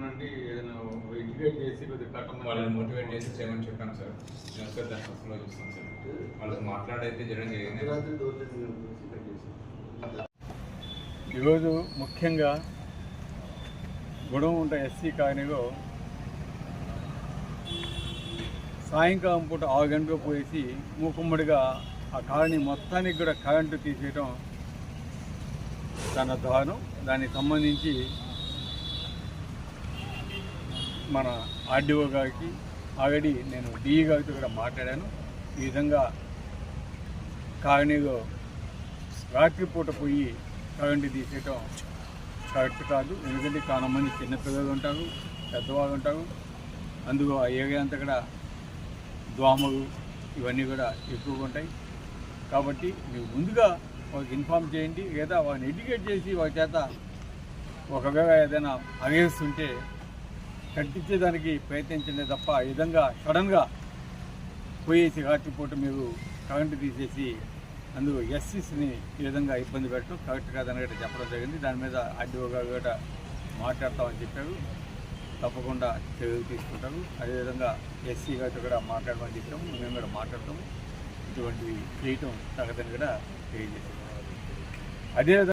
అంటే ఏదైనా ఎడ్యుకేట్ చేసి కొద్దిగా వాళ్ళని మోటివేట్ చేసి చేయమని చెప్పాను సార్. నేను సార్ దాని చూస్తాను సార్. వాళ్ళకి మాట్లాడైతే జరిగింది. ఈరోజు ముఖ్యంగా గుణవంట ఎస్సీ కాలనీలో సాయంకాలం పూట ఆరు గంటలకు పోయేసి మూకుమ్మడిగా ఆ కాలనీ మొత్తానికి కూడా కరెంటు తీసేయడం చాలా దారుణం దానికి సంబంధించి మన ఆర్డీఓ గారికి ఆల్రెడీ నేను డిఈ గారితో కూడా మాట్లాడాను. ఈ విధంగా కాలనీలో రాత్రిపూట పోయి కరెంటు తీసేయటం కరెక్ట్ కాదు. ఎందుకంటే చాలా మంది చిన్నపిల్లలు ఉంటారు పెద్దవాళ్ళు ఉంటారు. అందులో ఆ ఏరియా అంతా కూడా దోమలు ఇవన్నీ కూడా ఎక్కువగా ఉంటాయి. కాబట్టి మీరు ముందుగా వాళ్ళకి ఇన్ఫామ్ చేయండి లేదా వాళ్ళని ఎడ్యుకేట్ చేసి వాళ్ళ చేత ఒకవేళ ఏదైనా అగేస్తుంటే కట్టించేదానికి ప్రయత్నించండి తప్ప ఈ విధంగా సడన్గా పోయేసి రాత్రిపూట మీరు కరెంటు తీసేసి అందులో ఎస్సీస్ని ఈ విధంగా ఇబ్బంది పెట్టడం కరెక్ట్ కాదని గట్రా చెప్పడం జరిగింది. దాని మీద ఆర్డీఓ గారు కూడా మాట్లాడతామని చెప్పారు. తప్పకుండా చర్యలు తీసుకుంటారు. అదేవిధంగా ఎస్సీ గారితో కూడా మాట్లాడమని చెప్పాము. మేము కూడా మాట్లాడతాము. ఇటువంటివి చేయటం తగదని కూడా తెలియజేసాము అదేవిధంగా